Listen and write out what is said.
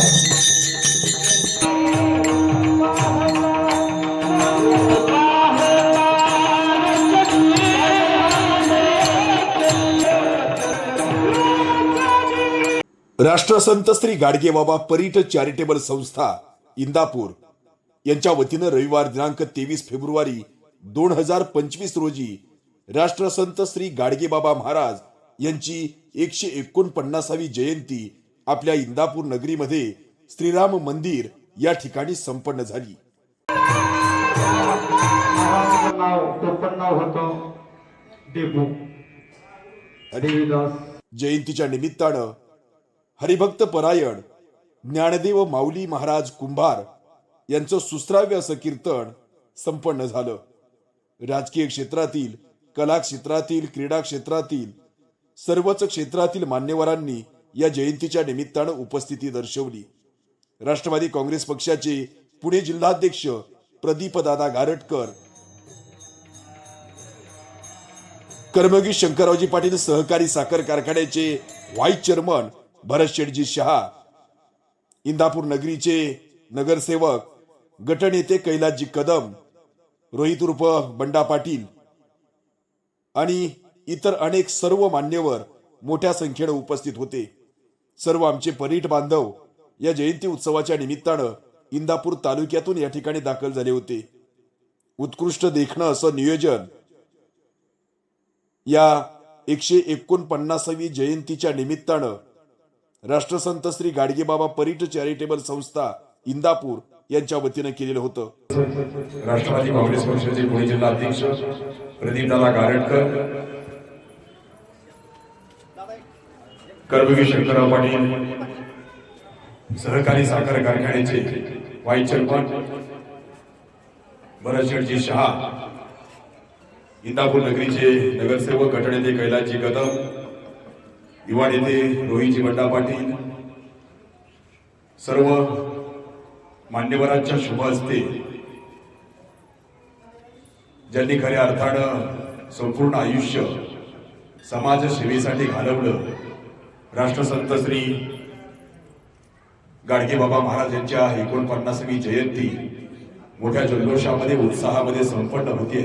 राष्ट्रसंत श्री गाडगेबाबा परीट चॅरिटेबल संस्था इंदापूर. यांच्या वतीनं रविवार दिनांक तेवीस फेब्रुवारी दोन हजार पंचवीस रोजी राष्ट्रसंत श्री गाडगेबाबा महाराज यांची एकशे एकोणपन्नासावी जयंती आपल्या इंदापूर नगरीमध्ये श्रीराम मंदिर या ठिकाणी संपन्न झाली. जयंतीच्या निमित्तानं हरिभक्त परायण ज्ञानदेव माऊली महाराज कुंभार यांचं सुस्राव्य असं कीर्तन संपन्न झालं. राजकीय क्षेत्रातील कला क्षेत्रातील क्रीडा क्षेत्रातील सर्वच क्षेत्रातील मान्यवरांनी या जयंतीच्या निमित्तानं उपस्थिती दर्शवली. राष्ट्रवादी काँग्रेस पक्षाचे पुणे जिल्हाध्यक्ष प्रदीपदादा गारटकर. कर्मयोगी शंकररावजी पाटील सहकारी साखर कारखान्याचे व्हाईस चेअरमन भरत शेठजी शहा. इंदापूर नगरीचे नगरसेवक गटनेते कैलासजी कदम रोहित उर्फ बंडा पाटील आणि इतर अनेक सर्व मान्यवर मोठ्या संख्येनं उपस्थित होते. सर्व आमचे परीट बांधव या जयंती उत्सवाच्या निमित्तानं इंदापूर तालुक्यातून या ठिकाणी दाखल झाले होते. उत्कृष्ट देखणं असं नियोजन या एकशे एकोणपन्नासावी जयंतीच्या निमित्तानं राष्ट्रसंत श्री गाडगेबाबा परीट चॅरिटेबल संस्था इंदापूर यांच्या वतीनं केलेलं होतं. राष्ट्रवादी काँग्रेस पक्षाचे पुणे जिल्हा अध्यक्ष प्रदीपदादा गारडकर कर्मवीर शंकरराव पाटील सहकारी साखर कारखान्याचे व्हाईस चेअरमन भरतशेठजी शहा इंदापूर नगरीचे नगरसेवक गटनेते कैलासजी कदम युवा नेते रोहितजी बंडा पाटील सर्व मान्यवरांच्या शुभ हस्ते ज्यांनी खऱ्या अर्थानं संपूर्ण आयुष्य समाजसेवेसाठी घालवलं राष्ट्रसंत श्री गाडगेबाबा महाराज यांच्या एकोणपन्नासवी जयंती मोठ्या जल्लोषामध्ये उत्साहामध्ये संपन्न होते